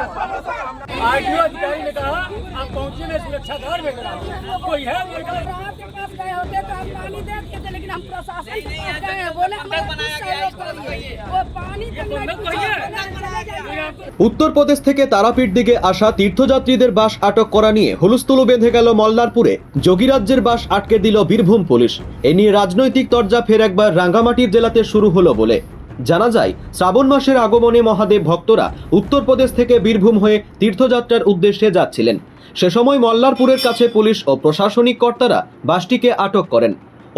RTO अधिकारी ने कहा आप पहुँचे में सुरक्षा घर में। करा कोई है कोई है? प्रशासन के पास गए होते तो हम पानी दे देते लेकिन हम प्रशासन के पास गए बोले वो पानी উত্তরপ্রদেশ থেকে তারাপীঠ দিকে আসা তীর্থযাত্রীদের বাস আটক করা নিয়ে হুলস্থুলু বেঁধে গেল মল্লারপুরে। যোগীরাজ্যের বাস আটকে দিল বীরভূম পুলিশ। এ নিয়ে রাজনৈতিক তরজা ফের একবার রাঙ্গামাটির জেলাতে শুরু হলো বলে জানা যায়, শ্রাবণ মাসের আগমনে মহাদেব ভক্তরা উত্তরপ্রদেশ থেকে বীরভূম হয়ে তীর্থযাত্রার উদ্দেশ্যে যাচ্ছিলেন। সে সময় মল্লারপুরের কাছে পুলিশ ও প্রশাসনিক কর্তারা বাসটিকে আটক করেন।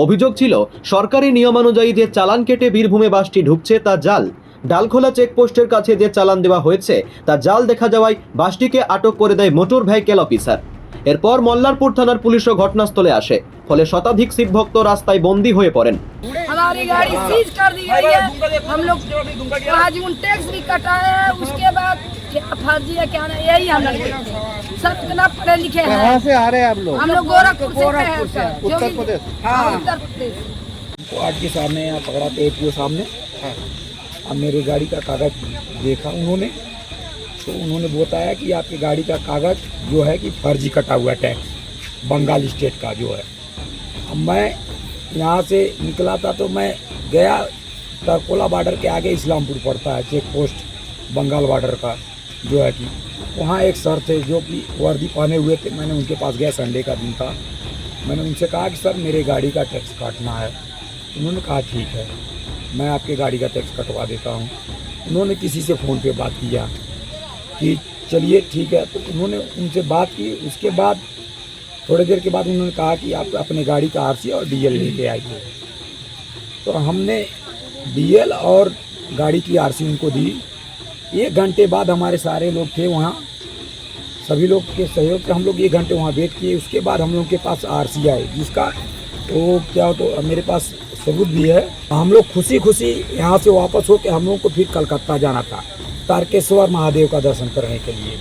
অভিযোগ ছিল, সরকারি নিয়মানুযায়ী যে চালান কেটে বীরভূমে বাসটি ঢুকছে তা জাল। ডালখোলা চেকপোস্টের কাছে যে চালান দেওয়া হয়েছে তা জাল দেখা যাওয়ায় বাসটিকে আটক করে দেয় মোটর ভেহিকেল অফিসার এরপর মল্লারপুর থানার পুলিশও ঘটনাস্থলে আসে ফলে শতাধিক শিবভক্ত রাস্তায় বন্দী হয়ে পড়েন हमारी गाड़ी सीज कर दी गई है हम लोग आज उन टैक्स भी कटाए हैं उसके बाद क्या फर्जी है क्या नहीं यही हम लोग देखते हैं। सब इतना पढ़े लिखे हैं कहाँ से आ रहे हैं आप लोग हम लोग गोरखपुर से हैं सर उत्तर प्रदेश हाँ उत्तर प्रदेश क्वाड के सामने यहाँ पकड़ा थे एटीओ सामने अब मेरी गाड़ी का कागज़ देखा उन्होंने तो उन्होंने बताया कि आपकी गाड़ी का कागज़ जो है कि फर्जी कटा हुआ टैक्स, बंगाल स्टेट का जो है। अब मैं यहाँ से निकला था तो मैं गया तरकोला बॉर्डर के आगे इस्लामपुर पड़ता है चेक पोस्ट बंगाल बॉर्डर का जो है कि। वहाँ एक सर थे जो कि वर्दी पहने हुए थे, मैंने उनके पास गया संडे का दिन था। मैंने उनसे कहा कि, सर, मेरे गाड़ी का टैक्स काटना है। उन्होंने कहा, ठीक है। मैं आपके गाड़ी का टैक्स कटवा देता हूँ। उन्होंने किसी से फ़ोन पे बात किया कि चलिए ठीक है तो उन्होंने उनसे बात की। उसके बाद, थोड़ी देर के बाद उन्होंने कहा कि आप अपने गाड़ी का आरसी और डीएल लेके आइए। तो हमने डीएल और गाड़ी की आरसी उनको दी। एक घंटे बाद हमारे सारे लोग थे वहाँ। सभी लोग के सहयोग से हम लोग एक घंटे वहाँ वेट किए। उसके बाद हम लोग के पास आर आई जिसका वो तो क्या हो तो मेरे पास सबूत भी है। हम लोग खुशी खुशी यहाँ से वापस होकर हम लोग को फिर कलकत्ता जाना था, तारकेश्वर महादेव का दर्शन करने के लिए।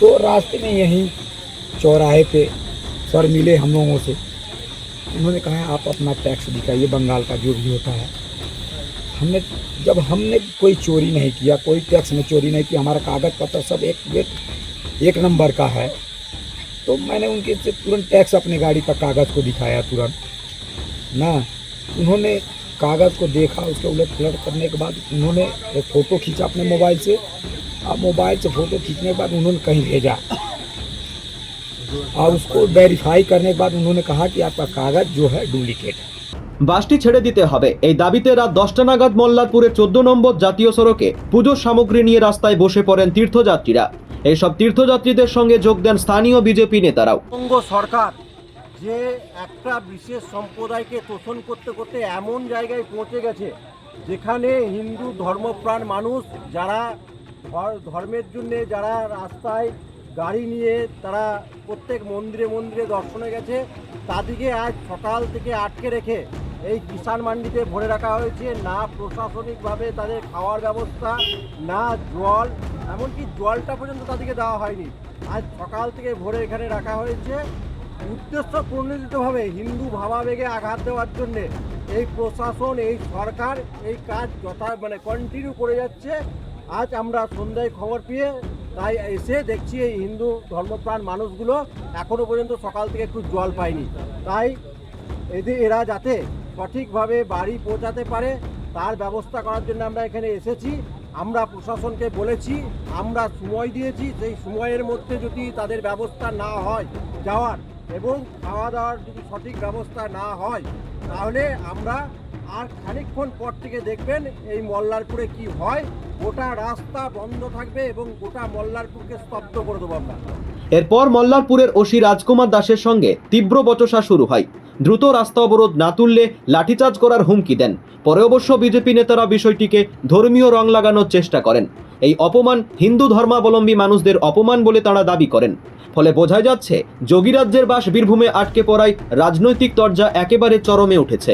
तो रास्ते में यहीं चौराहे पे सर मिले हम लोगों से। उन्होंने कहा, आप अपना टैक्स दिखाइए, बंगाल का जो भी होता है। हमने, जब हमने कोई चोरी नहीं किया, कोई टैक्स में चोरी नहीं किया हमारा कागज़ पत्र सब एक एक एक नंबर का है तो मैंने उनके से तुरंत टैक्स अपने गाड़ी का कागज़ को दिखाया तुरंत। ना उन्होंने कागज़ को देखा उसके उलट पलट करने के बाद उन्होंने एक फ़ोटो खींचा अपने मोबाइल से और मोबाइल से फ़ोटो खींचने के बाद उन्होंने कहीं भेजा और उसको वेरीफाई करने के बाद उन्होंने कहा कि आपका कागज़ जो है डुप्लीकेट है বাসটি ছেড়ে দিতে হবে এই দাবিতে রাত দশটা নাগাদ মল্লারপুরের চোদ্দ নম্বর জাতীয় সড়কে পুজোর সামগ্রী নিয়ে রাস্তায় বসে পড়েন তীর্থযাত্রীরা এইসব তীর্থযাত্রীদের সঙ্গে যোগ দেন স্থানীয় বিজেপি নেতারাও পশ্চিমবঙ্গ সরকার যে একটা বিশেষ সম্প্রদায়কে তোষণ করতে করতে এমন জায়গায় পৌঁছে গেছে, যেখানে হিন্দু ধর্মপ্রাণ মানুষ যারা ধর- ধর্মের জন্যে যারা রাস্তায় গাড়ি নিয়ে তারা প্রত্যেক মন্দিরে মন্দিরে দর্শনে গেছে, তাদেরকে আজ সকাল থেকে আটকে রেখে এই কিষাণ মান্ডিতে ভরে রাখা হয়েছে। না প্রশাসনিকভাবে তাদের খাওয়ার ব্যবস্থা, না জল, এমনকি জলটা পর্যন্ত তাদেরকে দেওয়া হয়নি। আজ সকাল থেকে ভোরে এখানে রাখা হয়েছে। উদ্দেশ্য প্রণোদিতভাবে হিন্দু ভাবাবেগে আঘাত দেওয়ার জন্যে এই প্রশাসন, এই সরকার এই কাজ যথা মানে কন্টিনিউ করে যাচ্ছে। আজ আমরা সন্ধ্যায় খবর পেয়ে তাই এসে দেখছি এই হিন্দু ধর্মপ্রাণ মানুষগুলো এখনও পর্যন্ত সকাল থেকে একটু জল পায়নি। তাই এদের এরা যাতে সঠিকভাবে বাড়ি পৌঁছাতে পারে, তার ব্যবস্থা করার জন্য আমরা এখানে এসেছি। আমরা প্রশাসনকে বলেছি, আমরা সময় দিয়েছি। সেই সময়ের মধ্যে যদি তাদের ব্যবস্থা না হয় যাওয়ার এবং খাওয়া দাওয়ার যদি সঠিক ব্যবস্থা না হয়, তাহলে আমরা আর খানিকক্ষণ পর থেকে দেখবেন এই মল্লারপুরে কি হয়। গোটা রাস্তা বন্ধ থাকবে এবং গোটা মল্লারপুরকে স্তব্ধ করে দেবো আমরা। এরপর মল্লারপুরের ওসি রাজকুমার দাসের সঙ্গে তীব্র বচসা শুরু হয়। দ্রুত রাস্তা অবরোধ না তুললে লাঠিচার্জ করার হুমকি দেন। পরে অবশ্য বিজেপি নেতারা বিষয়টিকে ধর্মীয় রং লাগানোর চেষ্টা করেন। এই অপমান হিন্দু ধর্মাবলম্বী মানুষদের অপমান বলে তারা দাবি করেন। ফলে বোঝাই যাচ্ছে যোগীরাজ্যের বাস বীরভূমে আটকে পড়ায় রাজনৈতিক তরজা একেবারে চরমে উঠেছে।